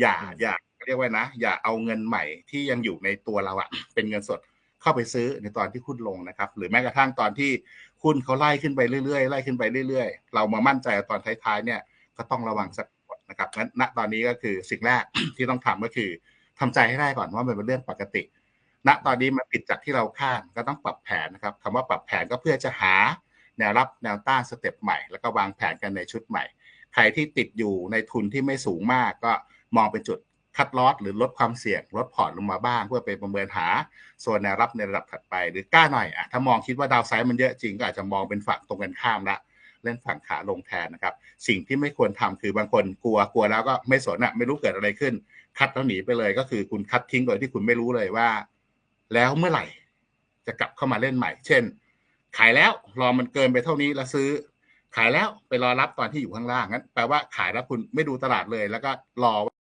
อย่าอืมอย่าเรียกว่านะ อย่าเอาเงินใหม่ที่ยังอยู่ในตัวเราอะเป็นเงินสดเข้าไปซื้อในตอนที่หุ้นลงนะครับ หรือแม้กระทั่งตอนที่หุ้นเขาไล่ขึ้นไปเรื่อยๆไล่ขึ้นไปเรื่อยๆ เรามามั่นใจตอนท้ายๆเนี่ยก็ต้องระวังสักก่อนนะครับงั้นณตอนนี้ก็คือสิ่งแรกที่ต้องทำก็คือทำใจให้ได้ก่อนว่ามันเป็นเรื่องปกติ ณตอนนี้มันผิดจากที่เราคาดก็ต้องปรับแผนนะครับคำว่าปรับแผนก็เพื่อจะหาแนวรับแนวต้านสเต็ปใหม่ แล้วก็วางแผนกันในชุดใหม่ ใครที่ติดอยู่ในทุนที่ไม่สูงมากก็ มองเป็นจุดคัดลอสหรือลดความเสี่ยงลดพอร์ตลงมาบ้าง เพื่อไปประเมินหาโซนแนวรับในระดับถัดไป หรือกล้าหน่อยอะถ้ามองคิดว่าดาวไซด์มันเยอะจริงก็อาจจะมองเป็นฝั่งตรงกันข้ามละเล่นฝั่งขาลงแทนนะครับ สิ่งที่ไม่ควรทำคือบางคนกลัวกลัวแล้วก็ไม่สนอะไม่รู้เกิดอะไรขึ้น คัดแล้วหนีไปเลย ก็คือคุณคัดทิ้งโดยที่คุณไม่รู้เลยว่า แล้วเมื่อไหร่ จะกลับเข้ามาเล่นใหม่ เช่น ขายแล้วรอมันเกินไปเท่านี้แล้วซื้อ ขายแล้วไปรอรับตอนที่อยู่ข้างล่างงั้นแปลว่าขายแล้วคุณไม่ดูตลาดเลย แล้วก็รอ